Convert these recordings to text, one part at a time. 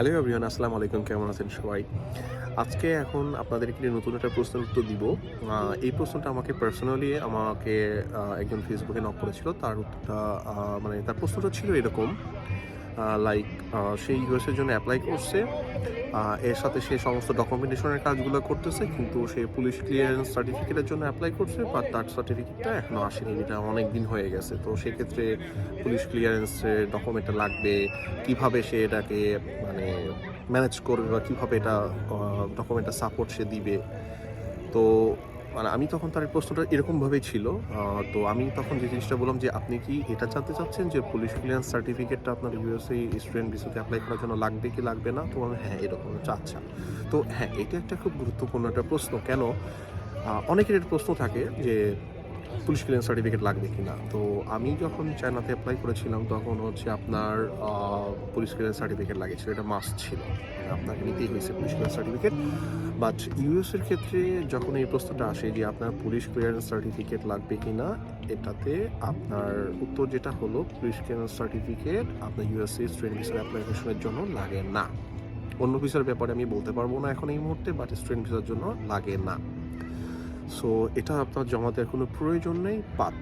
Hello everyone, আসসালামু আলাইকুম, কেমন আছেন সবাই? আজকে এখন আপনাদের একটি নতুন একটা প্রশ্নের উত্তর দিব। এই প্রশ্নটা আমাকে পার্সোনালি আমাকে একজন ফেসবুকে নক করেছিল। তার উত্তরটা মানে তার প্রশ্নটা ছিল এরকম লাইক সে ইউএসের জন্য অ্যাপ্লাই করছে। এর সাথে সে সমস্ত ডকুমেন্টেশনের কাজগুলো করতেছে, কিন্তু সে পুলিশ ক্লিয়ারেন্স সার্টিফিকেটের জন্য অ্যাপ্লাই করছে বা তার সার্টিফিকেটটা এখনও আসেনি এটা অনেক দিন হয়ে গেছে। তো সেক্ষেত্রে পুলিশ ক্লিয়ারেন্সের ডকুমেন্টটা লাগবে, কীভাবে সে এটাকে মানে ম্যানেজ করবে বা কীভাবে এটা ডকুমেন্টটা সাপোর্ট সে দিবে। তো মানে আমি তখন তার প্রশ্নটা এরকমভাবেই ছিল তো আমি তখন যে জিনিসটা বললাম যে আপনি কি এটা জানতে চাচ্ছেন যে পুলিশ ক্লিয়ারেন্স সার্টিফিকেটটা আপনার ইউএসএ স্টুডেন্ট ভিসাতে অ্যাপ্লাই করার জন্য লাগবে কি লাগবে না? তো আমি হ্যাঁ এরকম আচ্ছা। তো হ্যাঁ এটা একটা খুব গুরুত্বপূর্ণ একটা প্রশ্ন। কেন? অনেকের প্রশ্ন থাকে যে পুলিশ ক্লিয়ারেন্স সার্টিফিকেট লাগবে কি না তো আমি যখন চায়নাতে অ্যাপ্লাই করেছিলাম, তখন হচ্ছে আপনার পুলিশ ক্লিয়ারেন্স সার্টিফিকেট লাগেছিল। এটা মাস্ট ছিল। আপনাকে নিতেই হয়েছে পুলিশ ক্লিয়ারেন্স সার্টিফিকেট। বাট ইউএসের ক্ষেত্রে যখন এই প্রশ্নটা আসে যে আপনার পুলিশ ক্লিয়ারেন্স সার্টিফিকেট লাগবে কি না এটাতে আপনার উত্তর যেটা হলো, পুলিশ ক্লিয়ারেন্স সার্টিফিকেট আপনার ইউএসএ স্টুডেন্ট ভিসার অ্যাপ্লিকেশনের জন্য লাগে না। অন্য ভিসার ব্যাপারে আমি বলতে পারব না এখন এই মুহূর্তে বাট স্টুডেন্ট ভিসার জন্য লাগে না। সো এটা আপনার জমা দেওয়ার কোনো প্রয়োজন নেই বাট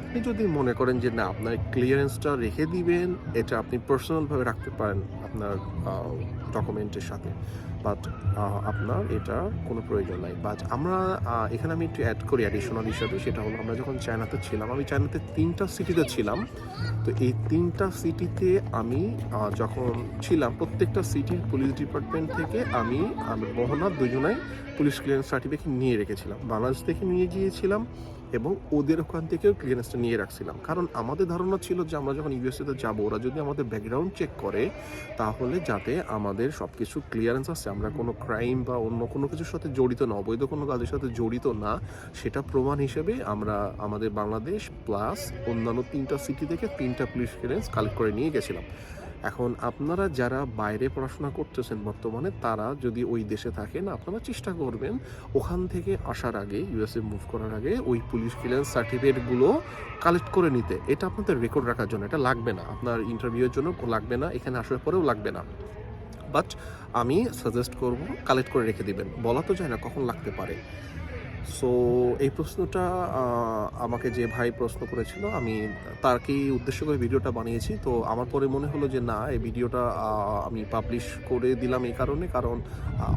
আপনি যদি মনে করেন যে না, আপনার ক্লিয়ারেন্সটা রেখে দিবেন, এটা আপনি পার্সোনালভাবে রাখতে পারেন আপনার ডকুমেন্টের সাথে। বাট আপনার এটা কোনো প্রয়োজন নাই। বাট আমরা এখানে আমি একটু অ্যাড করি অ্যাডিশনাল হিসাবে, সেটা হলো আমরা যখন চায়নাতে ছিলাম, আমি চায়নাতে তিনটা সিটিতে ছিলাম। তো এই তিনটা সিটিতে আমি যখন ছিলাম, প্রত্যেকটা সিটির পুলিশ ডিপার্টমেন্ট থেকে আমি আমি মোহনা দুজনাই পুলিশ ক্লিয়ারেন্স সার্টিফিকেট নিয়ে রেখেছিলাম। বাংলাদেশ থেকে নিয়ে গিয়েছিলাম। এবং ওদের ওখান থেকেও ক্লিয়ারেন্সটা নিয়ে রাখছিলাম। কারণ আমাদের ধারণা ছিল যে আমরা যখন ইউএসএতে যাব, ওরা যদি আমাদের ব্যাকগ্রাউন্ড চেক করে, তাহলে যাতে আমাদের সব কিছু ক্লিয়ারেন্স আছে। আমরা কোনো ক্রাইম বা অন্য কোনো কিছুর সাথে জড়িত না, অবৈধ কোনো কাজের সাথে জড়িত না, সেটা প্রমাণ হিসেবে আমরা আমাদের বাংলাদেশ প্লাস অন্যান্য তিনটা সিটি থেকে তিনটা পুলিশ ক্লিয়ারেন্স কালেক্ট করে নিয়ে গেছিলাম। এখন আপনারা যারা বাইরে পড়াশোনা করতেছেন বর্তমানে, তারা যদি ওই দেশে থাকেন, আপনারা চেষ্টা করবেন ওখান থেকে আসার আগে ইউএসএ মুভ করার আগে ওই পুলিশ ক্লিয়ারেন্স সার্টিফিকেটগুলো কালেক্ট করে নিতে। এটা আপনাদের রেকর্ড রাখার জন্য। এটা লাগবে না। আপনার ইন্টারভিউয়ের জন্য লাগবে না। এখানে আসার পরেও লাগবে না। বাট আমি সাজেস্ট করব কালেক্ট করে রেখে দিবেন। বলা তো যায় না কখন লাগতে পারে। সো এই প্রশ্নটা আমাকে যে ভাই প্রশ্ন করেছিল, আমি তারকেই উদ্দেশ্য করে ভিডিওটা বানিয়েছি। তো আমার পরে মনে হলো যে, না, এই ভিডিওটা আমি পাবলিশ করে দিলাম এই কারণে, কারণ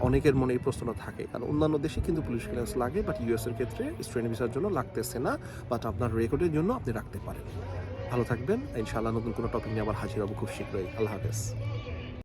অনেকের মনে এই প্রশ্নটা থাকে। কারণ অন্যান্য দেশে কিন্তু পুলিশ ক্লিয়ারেন্স লাগে বাট ইউএস এর ক্ষেত্রে স্টুডেন্ট ভিসার জন্য লাগতেছে না বাট আপনার রেকর্ডের জন্য আপনি রাখতে পারেন। ভালো থাকবেন। ইনশাআল্লাহ নতুন কোনো টপিক নিয়ে আবার হাজির হব খুব শীঘ্রই। আল্লাহ হাফেজ।